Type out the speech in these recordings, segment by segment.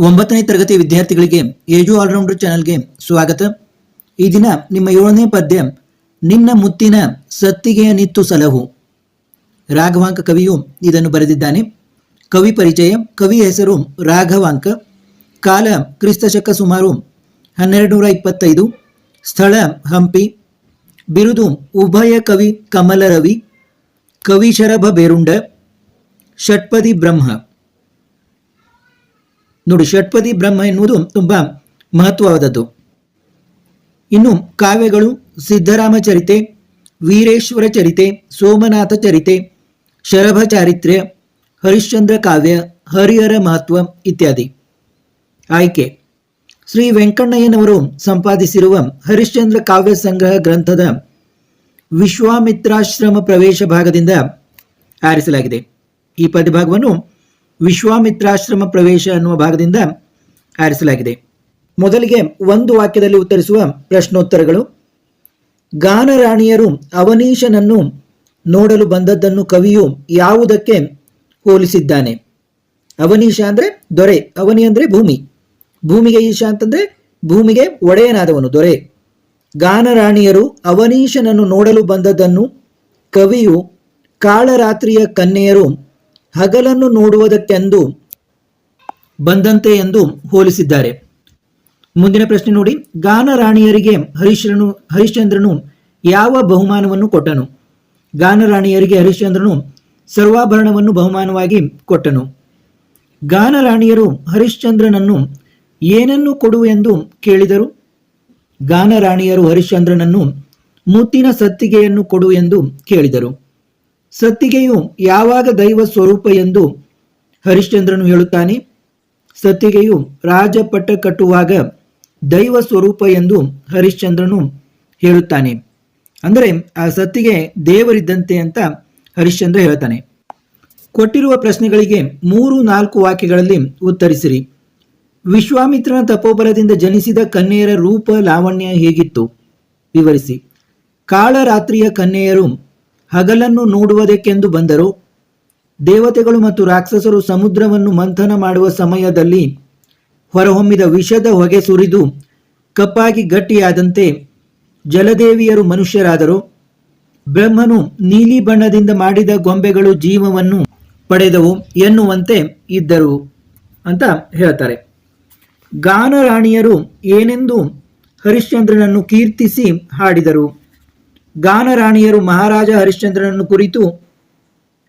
ಒಂಬತ್ತನೇ ತರಗತಿ ವಿದ್ಯಾರ್ಥಿಗಳಿಗೆ ಏಜು ಆಲ್ರೌಂಡರ್ ಚಾನಲ್ಗೆ ಸ್ವಾಗತ. ಈ ದಿನ ನಿಮ್ಮ ಏಳನೇ ಪದ್ಯ, ನಿನ್ನ ಮುತ್ತಿನ ಸತ್ತಿಗೆಯ ನಿತ್ತು ಸಲಹು ರಾಘವಾಂಕ ಕವಿಯು ಇದನ್ನು ಬರೆದಿದ್ದಾನೆ. ಕವಿ ಪರಿಚಯ ಕವಿಯ ಹೆಸರು ರಾಘವಾಂಕ. ಕಾಲ, ಕ್ರಿಸ್ತಶಕ ಸುಮಾರು ಹನ್ನೆರಡು ನೂರ ಇಪ್ಪತ್ತೈದು ಸ್ಥಳ, ಹಂಪಿ. ಬಿರುದು, ಉಭಯ ಕವಿ ಕಮಲ ರವಿ. ಕವಿ ಶರಭ ಬೇರುಂಡ. ಷಟ್ಪದಿ ಬ್ರಹ್ಮ. ನೋಡಿ, ಷಟ್ಪದಿ ಬ್ರಹ್ಮ ಎನ್ನುವುದು ತುಂಬ ಮಹತ್ವವಾದದ್ದು. ಇನ್ನು ಕಾವ್ಯಗಳು ಸಿದ್ಧರಾಮ ಚರಿತೆ, ವೀರೇಶ್ವರ ಚರಿತೆ, ಸೋಮನಾಥ ಚರಿತೆ, ಶರಭ ಚಾರಿತ್ರ್ಯ, ಹರಿಶ್ಚಂದ್ರ ಕಾವ್ಯ, ಹರಿಹರ ಮಹತ್ವ ಇತ್ಯಾದಿ. ಆಯ್ಕೆ. ಶ್ರೀ ವೆಂಕಣ್ಣಯ್ಯನವರು ಸಂಪಾದಿಸಿರುವ ಹರಿಶ್ಚಂದ್ರ ಕಾವ್ಯ ಸಂಗ್ರಹ ಗ್ರಂಥದ ವಿಶ್ವಾಮಿತ್ರಾಶ್ರಮ ಪ್ರವೇಶ ಭಾಗದಿಂದ ಆರಿಸಲಾಗಿದೆ. ಈ ಪದ್ಯಭಾಗವನ್ನು ವಿಶ್ವಾಮಿತ್ರಾಶ್ರಮ ಪ್ರವೇಶ ಅನ್ನುವ ಭಾಗದಿಂದ ಆರಿಸಲಾಗಿದೆ. ಮೊದಲಿಗೆ ಒಂದು ವಾಕ್ಯದಲ್ಲಿ ಉತ್ತರಿಸುವ ಪ್ರಶ್ನೋತ್ತರಗಳು. ಗಾನರಾಣಿಯರು ಅವನೀಶನನ್ನು ನೋಡಲು ಬಂದದ್ದನ್ನು ಕವಿಯು ಯಾವುದಕ್ಕೆ ಹೋಲಿಸಿದ್ದಾನೆ? ಅವನೀಶ ಅಂದ್ರೆ ದೊರೆ, ಅವನಿ ಅಂದ್ರೆ ಭೂಮಿ. ಭೂಮಿಗೆ ಈಶ ಅಂತಂದ್ರೆ ಭೂಮಿಗೆ ಒಡೆಯನಾದವನು, ದೊರೆ. ಗಾನರಾಣಿಯರು ಅವನೀಶನನ್ನು ನೋಡಲು ಬಂದದ್ದನ್ನು ಕವಿಯು ಕಾಳರಾತ್ರಿಯ ಕನ್ಯೆಯರು ಹಗಲನ್ನು ನೋಡುವುದಕ್ಕೆಂದು ಬಂದಂತೆ ಎಂದು ಹೋಲಿಸಿದ್ದಾರೆ. ಮುಂದಿನ ಪ್ರಶ್ನೆ ನೋಡಿ. ಗಾನರಾಣಿಯರಿಗೆ ಹರಿಶ್ರನು ಹರಿಶ್ಚಂದ್ರನು ಯಾವ ಬಹುಮಾನವನ್ನು ಕೊಟ್ಟನು? ಗಾನರಾಣಿಯರಿಗೆ ಹರಿಶ್ಚಂದ್ರನು ಸರ್ವಾಭರಣವನ್ನು ಬಹುಮಾನವಾಗಿ ಕೊಟ್ಟನು. ಗಾನರಾಣಿಯರು ಹರಿಶ್ಚಂದ್ರನನ್ನು ಏನನ್ನು ಕೊಡು ಎಂದು ಕೇಳಿದರು? ಗಾನರಾಣಿಯರು ಹರಿಶ್ಚಂದ್ರನನ್ನು ಮುತ್ತಿನ ಸತ್ತಿಗೆಯನ್ನು ಕೊಡು ಎಂದು ಕೇಳಿದರು. ಸತ್ತಿಗೆಯು ಯಾವಾಗ ದೈವ ಸ್ವರೂಪ ಎಂದು ಹರಿಶ್ಚಂದ್ರನು ಹೇಳುತ್ತಾನೆ? ಸತ್ತಿಗೆಯು ರಾಜಪಟ್ಟ ಕಟ್ಟುವಾಗ ದೈವ ಸ್ವರೂಪ ಎಂದು ಹರಿಶ್ಚಂದ್ರನು ಹೇಳುತ್ತಾನೆ. ಅಂದರೆ ಆ ಸತ್ತಿಗೆ ದೇವರಿದ್ದಂತೆ ಅಂತ ಹರಿಶ್ಚಂದ್ರ ಹೇಳ್ತಾನೆ. ಕೊಟ್ಟಿರುವ ಪ್ರಶ್ನೆಗಳಿಗೆ ಮೂರು ನಾಲ್ಕು ವಾಕ್ಯಗಳಲ್ಲಿ ಉತ್ತರಿಸಿರಿ. ವಿಶ್ವಾಮಿತ್ರನ ತಪೋಬಲದಿಂದ ಜನಿಸಿದ ಕನ್ಯೆಯರ ರೂಪ ಲಾವಣ್ಯ ಹೇಗಿತ್ತು? ವಿವರಿಸಿ. ಕಾಳರಾತ್ರಿಯ ಕನ್ಯೆಯರು ಹಗಲನ್ನು ನೋಡುವುದಕ್ಕೆಂದು ಬಂದರು. ದೇವತೆಗಳು ಮತ್ತು ರಾಕ್ಷಸರು ಸಮುದ್ರವನ್ನು ಮಂಥನ ಮಾಡುವ ಸಮಯದಲ್ಲಿ ಹೊರಹೊಮ್ಮಿದ ವಿಷದ ಹೊಗೆ ಸುರಿದು ಕಪ್ಪಾಗಿ ಗಟ್ಟಿಯಾದಂತೆ ಜಲದೇವಿಯರು ಮನುಷ್ಯರಾದರು. ಬ್ರಹ್ಮನು ನೀಲಿ ಬಣ್ಣದಿಂದ ಮಾಡಿದ ಗೊಂಬೆಗಳು ಜೀವವನ್ನು ಪಡೆದವು ಎನ್ನುವಂತೆ ಇದ್ದರು ಅಂತ ಹೇಳ್ತಾರೆ. ಗಾನರಾಣಿಯರು ಏನೆಂದು ಹರಿಶ್ಚಂದ್ರನನ್ನು ಕೀರ್ತಿಸಿ ಹಾಡಿದರು. ಗಾನರಾಣಿಯರು ಮಹಾರಾಜ ಹರಿಶ್ಚಂದ್ರನನ್ನು ಕುರಿತು,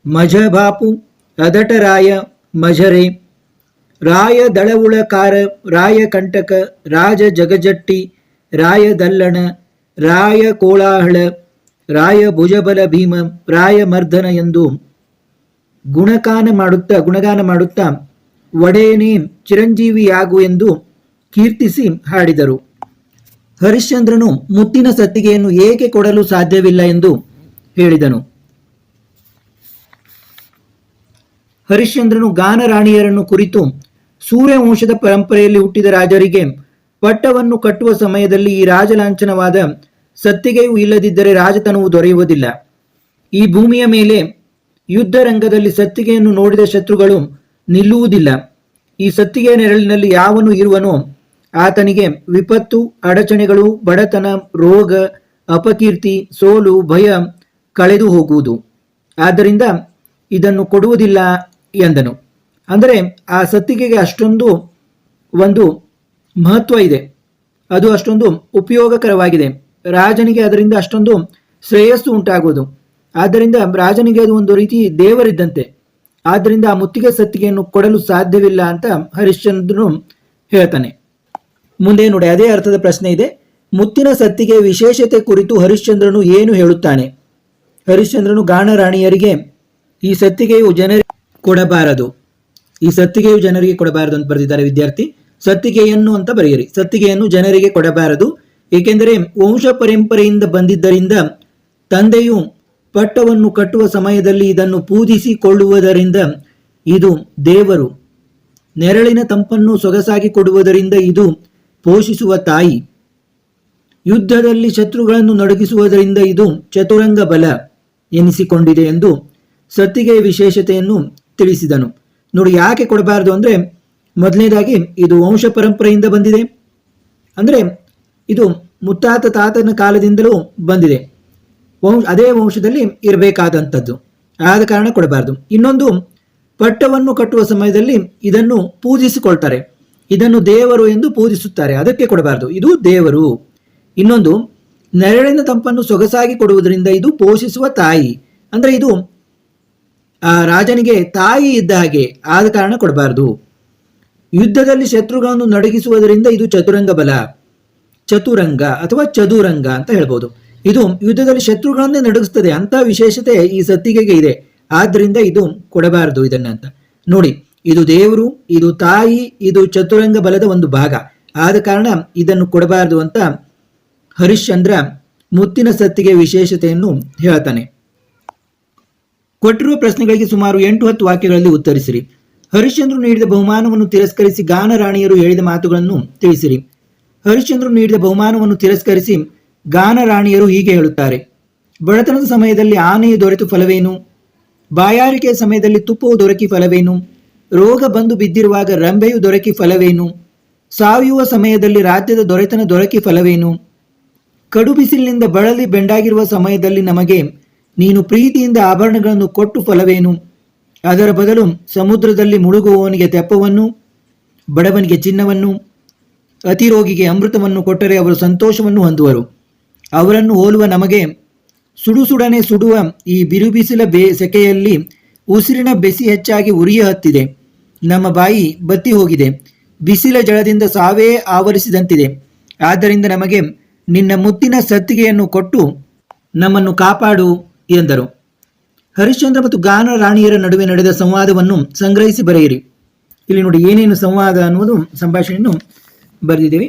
ಮಜಬಾಪು ಅದಟರಾಯ ಮಜರೆ, ರಾಯ ದಳವುಳಕಾರ, ರಾಯ ಕಂಟಕ, ರಾಜ ಜಗಜಟ್ಟಿ, ರಾಯ ದಲ್ಲಣ, ರಾಯ ಕೋಳಾಹಳ ರಾಯ ಭುಜಬಲ ಭೀಮ, ರಾಯ ಮರ್ದನ ಎಂದು ಗುಣಗಾನ ಮಾಡುತ್ತಾ ಗುಣಗಾನ ಮಾಡುತ್ತಾ, ಒಡೆಯನೇ ಚಿರಂಜೀವಿಯಾಗು ಎಂದು ಕೀರ್ತಿಸಿ ಹಾಡಿದರು. ಹರಿಶ್ಚಂದ್ರನು ಮುತ್ತಿನ ಸತ್ತಿಗೆಯನ್ನು ಏಕೆ ಕೊಡಲು ಸಾಧ್ಯವಿಲ್ಲ ಎಂದು ಹೇಳಿದನು. ಹರಿಶ್ಚಂದ್ರನು ಗಾನರಾಣಿಯರನ್ನು ಕುರಿತು ಸೂರ್ಯವಂಶದ ಪರಂಪರೆಯಲ್ಲಿ ಹುಟ್ಟಿದ ರಾಜರಿಗೆ ಪಟ್ಟವನ್ನು ಕಟ್ಟುವ ಸಮಯದಲ್ಲಿ ಈ ರಾಜಲಾಂಛನವಾದ ಸತ್ತಿಗೆಯೂ ಇಲ್ಲದಿದ್ದರೆ ರಾಜತನವು ದೊರೆಯುವುದಿಲ್ಲ. ಈ ಭೂಮಿಯ ಮೇಲೆ ಯುದ್ಧ ರಂಗದಲ್ಲಿ ಸತ್ತಿಗೆಯನ್ನು ನೋಡಿದ ಶತ್ರುಗಳು ನಿಲ್ಲುವುದಿಲ್ಲ. ಈ ಸತ್ತಿಗೆಯ ನೆರಳಿನಲ್ಲಿ ಯಾವನು ಇರುವನೋ ಆತನಿಗೆ ವಿಪತ್ತು, ಅಡಚಣೆಗಳು, ಬಡತನ, ರೋಗ, ಅಪಕೀರ್ತಿ, ಸೋಲು, ಭಯ ಕಳೆದು ಹೋಗುವುದು. ಆದ್ದರಿಂದ ಇದನ್ನು ಕೊಡುವುದಿಲ್ಲ ಎಂದನು. ಅಂದರೆ ಆ ಸತ್ತಿಗೆಗೆ ಅಷ್ಟೊಂದು ಒಂದು ಮಹತ್ವ ಇದೆ. ಅದು ಅಷ್ಟೊಂದು ಉಪಯೋಗಕರವಾಗಿದೆ. ರಾಜನಿಗೆ ಅದರಿಂದ ಅಷ್ಟೊಂದು ಶ್ರೇಯಸ್ಸು ಉಂಟಾಗುವುದು. ಆದ್ದರಿಂದ ರಾಜನಿಗೆ ಅದು ಒಂದು ರೀತಿ ದೇವರಿದ್ದಂತೆ. ಆದ್ದರಿಂದ ಆ ಮುತ್ತಿಗೆ ಸತ್ತಿಗೆಯನ್ನು ಕೊಡಲು ಸಾಧ್ಯವಿಲ್ಲ ಅಂತ ಹರಿಶ್ಚಂದ್ರನು ಹೇಳ್ತಾನೆ. ಮುಂದೆ ನೋಡಿ, ಅದೇ ಅರ್ಥದ ಪ್ರಶ್ನೆ ಇದೆ. ಮುತ್ತಿನ ಸತ್ತಿಗೆ ವಿಶೇಷತೆ ಕುರಿತು ಹರಿಶ್ಚಂದ್ರನು ಏನು ಹೇಳುತ್ತಾನೆ? ಹರಿಶ್ಚಂದ್ರನು ಗಾಣರಾಣಿಯರಿಗೆ, ಈ ಸತ್ತಿಗೆಯು ಜನರಿಗೆ ಕೊಡಬಾರದು. ಈ ಸತ್ತಿಗೆಯು ಜನರಿಗೆ ಕೊಡಬಾರದು ಅಂತ ಬರೆದಿದ್ದಾರೆ ವಿದ್ಯಾರ್ಥಿ. ಸತ್ತಿಗೆಯನ್ನು ಅಂತ ಬರೆಯಿರಿ. ಸತ್ತಿಗೆಯನ್ನು ಜನರಿಗೆ ಕೊಡಬಾರದು. ಏಕೆಂದರೆ ವಂಶ ಪರಂಪರೆಯಿಂದ ಬಂದಿದ್ದರಿಂದ ತಂದೆಯು ಪಟ್ಟವನ್ನು ಕಟ್ಟುವ ಸಮಯದಲ್ಲಿ ಇದನ್ನು ಪೂಜಿಸಿಕೊಳ್ಳುವುದರಿಂದ ಇದು ದೇವರು. ನೆರಳಿನ ತಂಪನ್ನು ಸೊಗಸಾಗಿ ಕೊಡುವುದರಿಂದ ಇದು ಪೋಷಿಸುವ ತಾಯಿ. ಯುದ್ಧದಲ್ಲಿ ಶತ್ರುಗಳನ್ನು ನಡುಗಿಸುವುದರಿಂದ ಇದು ಚತುರಂಗ ಬಲ ಎನಿಸಿಕೊಂಡಿದೆ ಎಂದು ಸತ್ತಿಗೆಯ ವಿಶೇಷತೆಯನ್ನು ತಿಳಿಸಿದನು. ನೋಡಿ, ಯಾಕೆ ಕೊಡಬಾರದು ಅಂದ್ರೆ, ಮೊದಲನೇದಾಗಿ ಇದು ವಂಶ ಪರಂಪರೆಯಿಂದ ಬಂದಿದೆ. ಅಂದರೆ, ಇದು ಮುತ್ತಾತ ತಾತನ ಕಾಲದಿಂದಲೂ ಬಂದಿದೆ. ವಂಶ, ಅದೇ ವಂಶದಲ್ಲಿ ಇರಬೇಕಾದಂಥದ್ದು. ಆದ ಕಾರಣ ಕೊಡಬಾರದು. ಇನ್ನೊಂದು, ಪಟ್ಟವನ್ನು ಕಟ್ಟುವ ಸಮಯದಲ್ಲಿ ಇದನ್ನು ಪೂಜಿಸಿಕೊಳ್ತಾರೆ. ಇದನ್ನು ದೇವರು ಎಂದು ಪೂಜಿಸುತ್ತಾರೆ. ಅದಕ್ಕೆ ಕೊಡಬಾರದು. ಇದು ದೇವರು. ಇನ್ನೊಂದು, ನೆರಳಿನ ತಂಪನ್ನು ಸೊಗಸಾಗಿ ಕೊಡುವುದರಿಂದ ಇದು ಪೋಷಿಸುವ ತಾಯಿ. ಅಂದರೆ ಇದು, ಆ, ರಾಜನಿಗೆ ತಾಯಿ ಇದ್ದ ಹಾಗೆ ಆದ ಕಾರಣ ಕೊಡಬಾರದು. ಯುದ್ಧದಲ್ಲಿ ಶತ್ರುಗಳನ್ನು ನಡಗಿಸುವುದರಿಂದ ಇದು ಚತುರಂಗ ಬಲ. ಚತುರಂಗ ಅಥವಾ ಚದುರಂಗ ಅಂತ ಹೇಳ್ಬೋದು. ಇದು ಯುದ್ಧದಲ್ಲಿ ಶತ್ರುಗಳನ್ನೇ ನಡಗಿಸ್ತದೆ. ಅಂತ ವಿಶೇಷತೆ ಈ ಸತ್ತಿಗೆಗೆ ಇದೆ. ಆದ್ದರಿಂದ ಇದು ಕೊಡಬಾರದು ಇದನ್ನ ಅಂತ. ನೋಡಿ ಇದು ದೇವರು, ಇದು ತಾಯಿ, ಇದು ಚತುರಂಗ ಬಲದ ಒಂದು ಭಾಗ. ಆದ ಕಾರಣ ಇದನ್ನು ಕೊಡಬಾರದು ಅಂತ ಹರಿಶ್ಚಂದ್ರ ಮುತ್ತಿನ ಸತ್ತಿಗೆ ವಿಶೇಷತೆಯನ್ನು ಹೇಳ್ತಾನೆ. ಕೊಟ್ಟಿರುವ ಪ್ರಶ್ನೆಗಳಿಗೆ ಸುಮಾರು ಎಂಟು ಹತ್ತು ವಾಕ್ಯಗಳಲ್ಲಿ ಉತ್ತರಿಸಿರಿ. ಹರಿಶ್ಚಂದ್ರ ನೀಡಿದ ಬಹುಮಾನವನ್ನು ತಿರಸ್ಕರಿಸಿ ಗಾನರಾಣಿಯರು ಹೇಳಿದ ಮಾತುಗಳನ್ನು ತಿಳಿಸಿರಿ. ಹರಿಶ್ಚಂದ್ರ ನೀಡಿದ ಬಹುಮಾನವನ್ನು ತಿರಸ್ಕರಿಸಿ ಗಾನ ರಾಣಿಯರು ಹೀಗೆ ಹೇಳುತ್ತಾರೆ. ಬಡತನದ ಸಮಯದಲ್ಲಿ ಆನೆಯು ದೊರೆತು ಫಲವೇನು? ಬಾಯಾರಿಕೆಯ ಸಮಯದಲ್ಲಿ ತುಪ್ಪವು ದೊರಕಿ ಫಲವೇನು? ರೋಗ ಬಂದು ಬಿದ್ದಿರುವಾಗ ರಂಭೆಯು ದೊರಕಿ ಫಲವೇನು? ಸಾಯುವ ಸಮಯದಲ್ಲಿ ರಾಜ್ಯದ ದೊರೆತನ ದೊರಕಿ ಫಲವೇನು? ಕಡು ಬಿಸಿಲಿನಿಂದ ಬಳಲಿ ಬೆಂಡಾಗಿರುವ ಸಮಯದಲ್ಲಿ ನಮಗೆ ನೀನು ಪ್ರೀತಿಯಿಂದ ಆಭರಣಗಳನ್ನು ಕೊಟ್ಟು ಫಲವೇನು? ಅದರ ಬದಲು ಸಮುದ್ರದಲ್ಲಿ ಮುಳುಗುವವನಿಗೆ ತೆಪ್ಪವನ್ನು, ಬಡವನಿಗೆ ಚಿನ್ನವನ್ನು, ಅತಿರೋಗಿಗೆ ಅಮೃತವನ್ನು ಕೊಟ್ಟರೆ ಅವರು ಸಂತೋಷವನ್ನು ಹೊಂದುವರು. ಅವರನ್ನು ಹೋಲುವ ನಮಗೆ ಸುಡು ಸುಡನೆ ಸುಡುವ ಈ ಬಿರುಬಿಸಿಲ ಬೇ ಸೆಕೆಯಲ್ಲಿ ಉಸಿರಿನ ಬೆಸಿ ಹೆಚ್ಚಾಗಿ ಉರಿಯ ಹತ್ತಿದೆ ನಮ್ಮ ಬಾಯಿ ಬತ್ತಿ ಹೋಗಿದೆ. ಬಿಸಿಲ ಜಳದಿಂದ ಸಾವೇ ಆವರಿಸಿದಂತಿದೆ. ಆದ್ದರಿಂದ ನಮಗೆ ನಿನ್ನ ಮುತ್ತಿನ ಸತ್ತಿಗೆಯನ್ನು ಕೊಟ್ಟು ನಮ್ಮನ್ನು ಕಾಪಾಡು ಎಂದರು. ಹರಿಶ್ಚಂದ್ರ ಮತ್ತು ಗಾನ ರಾಣಿಯರ ನಡುವೆ ನಡೆದ ಸಂವಾದವನ್ನು ಸಂಗ್ರಹಿಸಿ ಬರೆಯಿರಿ. ಇಲ್ಲಿ ನೋಡಿ ಏನೇನು ಸಂವಾದ ಅನ್ನುವುದು ಸಂಭಾಷಣೆಯನ್ನು ಬರೆದಿದ್ದೇವೆ.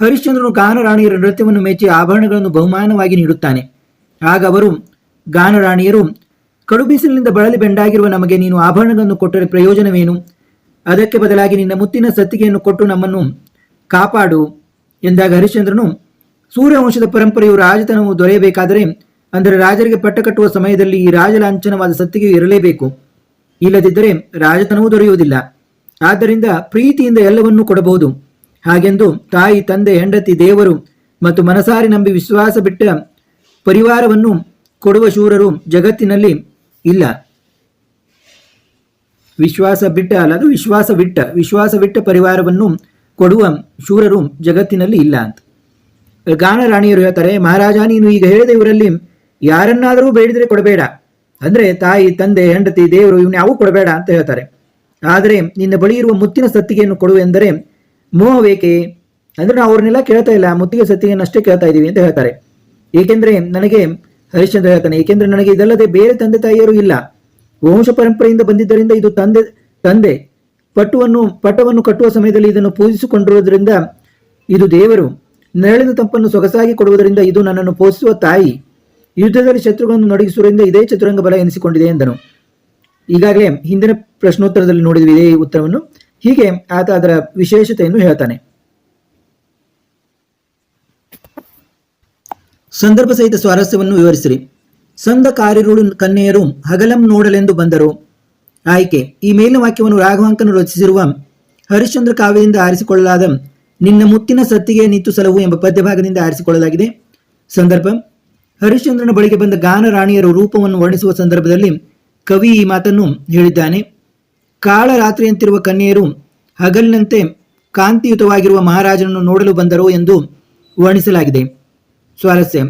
ಹರಿಶ್ಚಂದ್ರನು ಗಾನ ರಾಣಿಯರ ನೃತ್ಯವನ್ನು ಮೆಚ್ಚಿ ಆಭರಣಗಳನ್ನು ಬಹುಮಾನವಾಗಿ ನೀಡುತ್ತಾನೆ. ಆಗ ಅವರು ಗಾನ ರಾಣಿಯರು, ಕಡುಬಿಸಿಲಿನಿಂದ ಬಳಲಿ ಬೆಂಡಾಗಿರುವ ನಮಗೆ ನೀನು ಆಭರಣಗಳನ್ನು ಕೊಟ್ಟರೆ ಪ್ರಯೋಜನವೇನು? ಅದಕ್ಕೆ ಬದಲಾಗಿ ನಿನ್ನ ಮುತ್ತಿನ ಸತ್ತಿಗೆಯನ್ನು ಕೊಟ್ಟು ನಮ್ಮನ್ನು ಕಾಪಾಡು ಎಂದಾಗ ಹರಿಶ್ಚಂದ್ರನು, ಸೂರ್ಯವಂಶದ ಪರಂಪರೆಯು ರಾಜತನವು ದೊರೆಯಬೇಕಾದರೆ, ಅಂದರೆ ರಾಜರಿಗೆ ಪಟ್ಟ ಕಟ್ಟುವ ಸಮಯದಲ್ಲಿ ಈ ರಾಜಲಾಂಛನವಾದ ಸತ್ತಿಗೆಯು ಇರಲೇಬೇಕು. ಇಲ್ಲದಿದ್ದರೆ ರಾಜತನವೂ ದೊರೆಯುವುದಿಲ್ಲ. ಆದ್ದರಿಂದ ಪ್ರೀತಿಯಿಂದ ಎಲ್ಲವನ್ನೂ ಕೊಡಬಹುದು. ಹಾಗೆಂದು ತಾಯಿ, ತಂದೆ, ಹೆಂಡತಿ, ದೇವರು ಮತ್ತು ಮನಸಾರಿ ನಂಬಿ ವಿಶ್ವಾಸ ಬಿಟ್ಟ ಪರಿವಾರವನ್ನು ಕೊಡುವ ಶೂರರು ಜಗತ್ತಿನಲ್ಲಿ ಇಲ್ಲ. ವಿಶ್ವಾಸ ಬಿಟ್ಟ ಅಲ್ಲ, ಅದು ವಿಶ್ವಾಸ ಬಿಟ್ಟ. ಪರಿವಾರವನ್ನು ಕೊಡುವ ಶೂರರು ಜಗತ್ತಿನಲ್ಲಿ ಇಲ್ಲ ಅಂತ. ಗಾನ ರಾಣಿಯರು ಹೇಳ್ತಾರೆ, ಮಹಾರಾಜ, ನೀನು ಈಗ ಹೇಳಿದ ಇವರಲ್ಲಿ ಯಾರನ್ನಾದರೂ ಬೇಡಿದರೆ ಕೊಡಬೇಡ. ಅಂದ್ರೆ ತಾಯಿ, ತಂದೆ, ಹೆಂಡತಿ, ದೇವರು ಇವನ್ನ ಯಾವೂ ಕೊಡಬೇಡ ಅಂತ ಹೇಳ್ತಾರೆ. ಆದರೆ ನಿನ್ನ ಬಳಿ ಇರುವ ಮುತ್ತಿನ ಸತ್ತಿಗೆಯನ್ನು ಕೊಡು ಎಂದರೆ ಮೋಹವೇಕೆ? ಅಂದ್ರೆ ನಾವು ಅವ್ರನ್ನೆಲ್ಲ ಕೇಳ್ತಾ ಇಲ್ಲ, ಮುತ್ತಿಗೆ ಸತ್ತಿಗೆಯನ್ನು ಅಷ್ಟೇ ಕೇಳ್ತಾ ಇದ್ದೀವಿ ಅಂತ ಹೇಳ್ತಾರೆ. ಏಕೆಂದರೆ ನನಗೆ ಹರಿಶ್ಚಂದ್ರ ಹೇಳ್ತಾನೆ, ಏಕೆಂದರೆ ನನಗೆ ಇದಲ್ಲದೆ ಬೇರೆ ತಂದೆ ತಾಯಿಯರು ಇಲ್ಲ. ವಂಶ ಪರಂಪರೆಯಿಂದ ಬಂದಿದ್ದರಿಂದ ಇದು ತಂದೆ ತಂದೆ ಪಟುವನ್ನು, ಪಟವನ್ನು ಕಟ್ಟುವ ಸಮಯದಲ್ಲಿ ಇದನ್ನು ಪೂಜಿಸಿಕೊಂಡಿರುವುದರಿಂದ ಇದು ದೇವರು ನೆರಳಿನ ತಂಪನ್ನು ಸೊಗಸಾಗಿ ಕೊಡುವುದರಿಂದ ಇದು ನನ್ನನ್ನು ಪೋಷಿಸುವ ತಾಯಿ. ಯುದ್ಧದಲ್ಲಿ ಶತ್ರುಗಳನ್ನು ನಡಗಿಸುವುದರಿಂದ ಇದೇ ಚತುರಂಗ ಬಲ ಎನಿಸಿಕೊಂಡಿದೆ ಎಂದನು. ಈಗಾಗಲೇ ಹಿಂದಿನ ಪ್ರಶ್ನೋತ್ತರದಲ್ಲಿ ನೋಡಿದ್ವಿ ಇದೇ ಉತ್ತರವನ್ನು. ಹೀಗೆ ಆತ ಅದರ ವಿಶೇಷತೆಯನ್ನು ಹೇಳ್ತಾನೆ. ಸಂದರ್ಭ ಸಹಿತ ಸ್ವಾರಸ್ಯವನ್ನು ವಿವರಿಸಿರಿ. ಸಂದ ಕಾರ್ಯರುಳು ಕನ್ಯೆಯರು ಹಗಲಂ ನೋಡಲೆಂದು ಬಂದರು. ಆಯ್ಕೆ, ಈ ಮೇಲಿನ ವಾಕ್ಯವನ್ನು ರಾಘವಾಂಕನು ರಚಿಸಿರುವ ಹರಿಶ್ಚಂದ್ರ ಕಾವ್ಯದಿಂದ ಆರಿಸಿಕೊಳ್ಳಲಾದ ನಿನ್ನ ಮುತ್ತಿನ ಸತ್ತಿಗೆ ನಿಂತು ಸಲವು ಎಂಬ ಪದ್ಯಭಾಗದಿಂದ ಆರಿಸಿಕೊಳ್ಳಲಾಗಿದೆ. ಸಂದರ್ಭ, ಹರಿಶ್ಚಂದ್ರನ ಬಳಿಗೆ ಬಂದ ಗಾನ ರಾಣಿಯರ ರೂಪವನ್ನು ವರ್ಣಿಸುವ ಸಂದರ್ಭದಲ್ಲಿ ಕವಿ ಈ ಮಾತನ್ನು ಹೇಳಿದ್ದಾನೆ. ಕಾಳ ರಾತ್ರಿಯಂತಿರುವ ಕನ್ಯೆಯರು ಹಗಲಿನಂತೆ ಕಾಂತಿಯುತವಾಗಿರುವ ಮಹಾರಾಜನನ್ನು ನೋಡಲು ಬಂದರು ಎಂದು ವರ್ಣಿಸಲಾಗಿದೆ. ಸ್ವಾರಸ್ಯ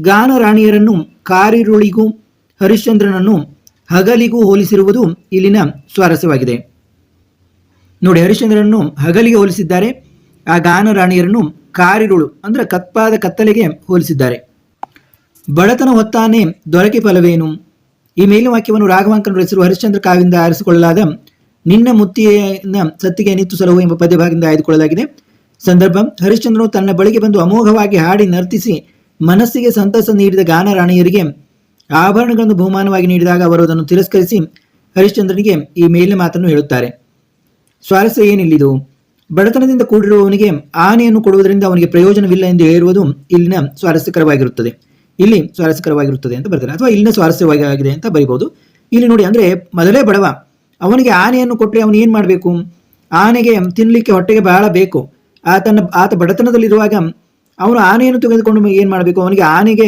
ಗಾನ ರಾಣಿಯರನ್ನು ಕಾರಿರುಳಿಗೂ ಹರಿಶ್ಚಂದ್ರನನ್ನು ಹಗಲಿಗೂ ಹೋಲಿಸಿರುವುದು ಇಲ್ಲಿನ ಸ್ವಾರಸ್ಯವಾಗಿದೆ. ನೋಡಿ, ಹರಿಶ್ಚಂದ್ರನನ್ನು ಹಗಲಿಗೆ ಹೋಲಿಸಿದ್ದಾರೆ, ಆ ಗಾನ ರಾಣಿಯರನ್ನು ಕಾರಿರುಳು, ಅಂದ್ರೆ ಕತ್ಪಾದ ಕತ್ತಲೆಗೆ ಹೋಲಿಸಿದ್ದಾರೆ. ಬಡತನ ಹೊತ್ತಾನೆ ದೊರಕೆ ಫಲವೇನು? ಈ ಮೇಲಿನ ವಾಕ್ಯವನ್ನು ರಾಘವಾಂಕನ ಹೆಸರು ಹರಿಶ್ಚಂದ್ರ ಕಾವ್ಯದಿಂದ ಆರಿಸಿಕೊಳ್ಳಲಾದ ನಿನ್ನ ಮುತ್ತಿನ ಸತ್ತಿಗೆ ನಿತ್ತು ಸಲಹು ಎಂಬ ಪದ್ಯಭಾಗದಿಂದ ಆಯ್ದುಕೊಳ್ಳಲಾಗಿದೆ. ಸಂದರ್ಭ, ಹರಿಶ್ಚಂದ್ರನು ತನ್ನ ಬಳಿಗೆ ಬಂದು ಅಮೋಘವಾಗಿ ಹಾಡಿ ನರ್ತಿಸಿ ಮನಸ್ಸಿಗೆ ಸಂತಸ ನೀಡಿದ ಗಾನ ರಾಣಿಯರಿಗೆ ಆಭರಣಗಳನ್ನು ಬಹುಮಾನವಾಗಿ ನೀಡಿದಾಗ ಅವರು ಅದನ್ನು ತಿರಸ್ಕರಿಸಿ ಹರಿಶ್ಚಂದ್ರನಿಗೆ ಈ ಮೇಲಿನ ಮಾತನ್ನು ಹೇಳುತ್ತಾರೆ. ಸ್ವಾರಸ್ಯ ಏನಿಲ್ಲಿದು? ಬಡತನದಿಂದ ಕೂಡಿರುವವನಿಗೆ ಆನೆಯನ್ನು ಕೊಡುವುದರಿಂದ ಅವನಿಗೆ ಪ್ರಯೋಜನವಿಲ್ಲ ಎಂದು ಹೇಳುವುದು ಇಲ್ಲಿನ ಸ್ವಾರಸ್ಯಕರವಾಗಿರುತ್ತದೆ. ಇಲ್ಲಿ ಸ್ವಾರಸ್ಯಕರವಾಗಿರುತ್ತದೆ ಅಂತ ಬರ್ತಾರೆ ಅಥವಾ ಇಲ್ಲಿನ ಸ್ವಾರಸ್ಯವಾಗಿದೆ ಅಂತ ಬರೀಬಹುದು. ಇಲ್ಲಿ ನೋಡಿ, ಅಂದ್ರೆ ಮೊದಲೇ ಬಡವ, ಅವನಿಗೆ ಆನೆಯನ್ನು ಕೊಟ್ಟರೆ ಅವನು ಏನು ಮಾಡಬೇಕು? ಆನೆಗೆ ತಿನ್ನಲಿಕ್ಕೆ ಹೊಟ್ಟೆಗೆ ಬಹಳ ಬೇಕು. ಆತನ, ಆತ ಬಡತನದಲ್ಲಿರುವಾಗ ಅವನು ಆನೆಯನ್ನು ತೆಗೆದುಕೊಂಡು ಏನು ಮಾಡಬೇಕು? ಅವನಿಗೆ ಆನೆಗೆ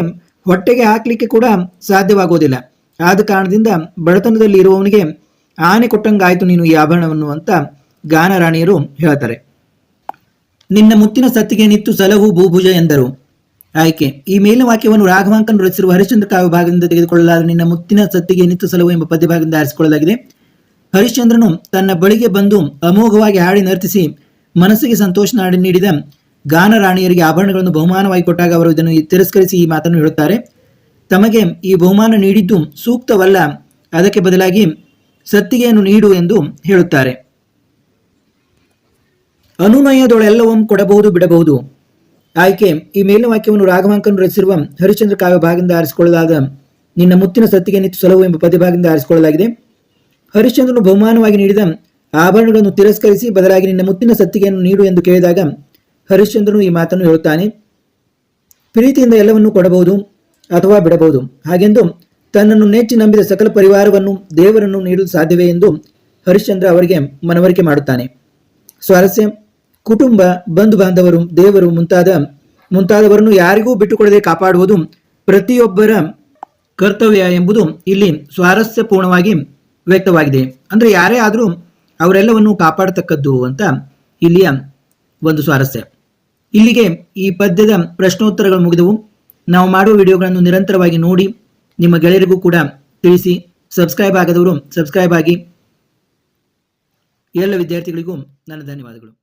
ಹೊಟ್ಟೆಗೆ ಹಾಕಲಿಕ್ಕೆ ಕೂಡ ಸಾಧ್ಯವಾಗೋದಿಲ್ಲ. ಆದ ಕಾರಣದಿಂದ ಬಡತನದಲ್ಲಿ ಇರುವವನಿಗೆ ಆನೆ ಕೊಟ್ಟಂಗಾಯ್ತು ನೀನು ಈ ಆಭರಣವನ್ನು ಅಂತ ಗಾನರಾಣಿಯರು ಹೇಳ್ತಾರೆ. ನಿನ್ನ ಮುತ್ತಿನ ಸತ್ತಿಗೆ ನಿತ್ತು ಸಲಹು ಭೂಭುಜ ಎಂದರು. ಆಯ್ಕೆ, ಈ ಮೇಲಿನ ವಾಕ್ಯವನ್ನು ರಾಘವಾಂಕನ್ ರಚಿಸಿರುವ ಹರಿಶ್ಚಂದ್ರ ಕಾವ್ಯ ಭಾಗದಿಂದ ತೆಗೆದುಕೊಳ್ಳಲಾದ ನಿನ್ನ ಮುತ್ತಿನ ಸತ್ತಿಗೆ ನಿತ್ತು ಸಲಹು ಎಂಬ ಪದ್ಯ ಭಾಗದಿಂದ ಆರಿಸಿಕೊಳ್ಳಲಾಗಿದೆ. ಹರಿಶ್ಚಂದ್ರನು ತನ್ನ ಬಳಿಗೆ ಬಂದು ಅಮೋಘವಾಗಿ ಹಾಡಿ ನರ್ತಿಸಿ ಮನಸ್ಸಿಗೆ ಸಂತೋಷ ನಾಡಿ ನೀಡಿದ ಗಾನ ರಾಣಿಯರಿಗೆ ಆಭರಣಗಳನ್ನು ಬಹುಮಾನವಾಗಿ ಕೊಟ್ಟಾಗ ಅವರು ಇದನ್ನು ತಿರಸ್ಕರಿಸಿ ಈ ಮಾತನ್ನು ಹೇಳುತ್ತಾರೆ. ತಮಗೆ ಈ ಬಹುಮಾನ ನೀಡಿದ್ದು ಸೂಕ್ತವಲ್ಲ. ಅದಕ್ಕೆ ಬದಲಾಗಿ ಸತ್ತಿಗೆಯನ್ನು ನೀಡು ಎಂದು ಹೇಳುತ್ತಾರೆ. ಅನುನಯದೊಳೆಲ್ಲವಂ ಕೊಡಬಹುದು, ಬಿಡಬಹುದು. ಆಯ್ಕೆ, ಈ ಮೇಲಿನ ವಾಕ್ಯವನ್ನು ರಾಘವಾಂಕನು ರಚಿಸಿರುವ ಹರಿಶ್ಚಂದ್ರ ಕಾವ್ಯ ಭಾಗದಿಂದ ಆರಿಸಿಕೊಳ್ಳಲಾದ ನಿನ್ನ ಮುತ್ತಿನ ಸತ್ತಿಗೆ ನಿಂತು ಸಲವು ಎಂಬ ಪದ್ಯಭಾಗದಿಂದ ಆರಿಸಿಕೊಳ್ಳಲಾಗಿದೆ. ಹರಿಶ್ಚಂದ್ರನು ಬಹುಮಾನವಾಗಿ ನೀಡಿದ ಆಭರಣಗಳನ್ನು ತಿರಸ್ಕರಿಸಿ ಬದಲಾಗಿ ನಿನ್ನ ಮುತ್ತಿನ ಸತ್ತಿಗೆಯನ್ನು ನೀಡು ಎಂದು ಕೇಳಿದಾಗ ಹರಿಶ್ಚಂದ್ರನು ಈ ಮಾತನ್ನು ಹೇಳುತ್ತಾನೆ, ಪ್ರೀತಿಯಿಂದ ಎಲ್ಲವನ್ನೂ ಕೊಡಬಹುದು ಅಥವಾ ಬಿಡಬಹುದು. ಹಾಗೆಂದು ತನ್ನನ್ನು ನೆಚ್ಚಿ ನಂಬಿದ ಸಕಲ ಪರಿವಾರವನ್ನು ದೇವರನ್ನು ನೀಡಲು ಸಾಧ್ಯವೇ ಎಂದು ಹರಿಶ್ಚಂದ್ರ ಅವರಿಗೆ ಮನವರಿಕೆ ಮಾಡುತ್ತಾನೆ. ಸ್ವಾರಸ್ಯ, ಕುಟುಂಬ ಬಂಧು ಬಾಂಧವರು ದೇವರು ಮುಂತಾದ, ಮುಂತಾದವರನ್ನು ಯಾರಿಗೂ ಬಿಟ್ಟುಕೊಡದೆ ಕಾಪಾಡುವುದು ಪ್ರತಿಯೊಬ್ಬರ ಕರ್ತವ್ಯ ಎಂಬುದು ಇಲ್ಲಿ ಸ್ವಾರಸ್ಯಪೂರ್ಣವಾಗಿ ವ್ಯಕ್ತವಾಗಿದೆ. ಅಂದರೆ ಯಾರೇ ಆದರೂ ಅವರೆಲ್ಲವನ್ನು ಕಾಪಾಡತಕ್ಕದ್ದು ಅಂತ ಇಲ್ಲಿಯ ಒಂದು ಸ್ವಾರಸ್ಯ. ಇಲ್ಲಿಗೆ ಈ ಪದ್ಯದ ಪ್ರಶ್ನೋತ್ತರಗಳು ಮುಗಿದವು. ನಾವು ಮಾಡುವ ವಿಡಿಯೋಗಳನ್ನು ನಿರಂತರವಾಗಿ ನೋಡಿ, ನಿಮ್ಮ ಗೆಳೆಯರಿಗೂ ಕೂಡ ತಿಳಿಸಿ, ಸಬ್ಸ್ಕ್ರೈಬ್ ಆಗದವರು ಸಬ್ಸ್ಕ್ರೈಬ್ ಆಗಿ. ಎಲ್ಲ ವಿದ್ಯಾರ್ಥಿಗಳಿಗೂ ನನ್ನ ಧನ್ಯವಾದಗಳು.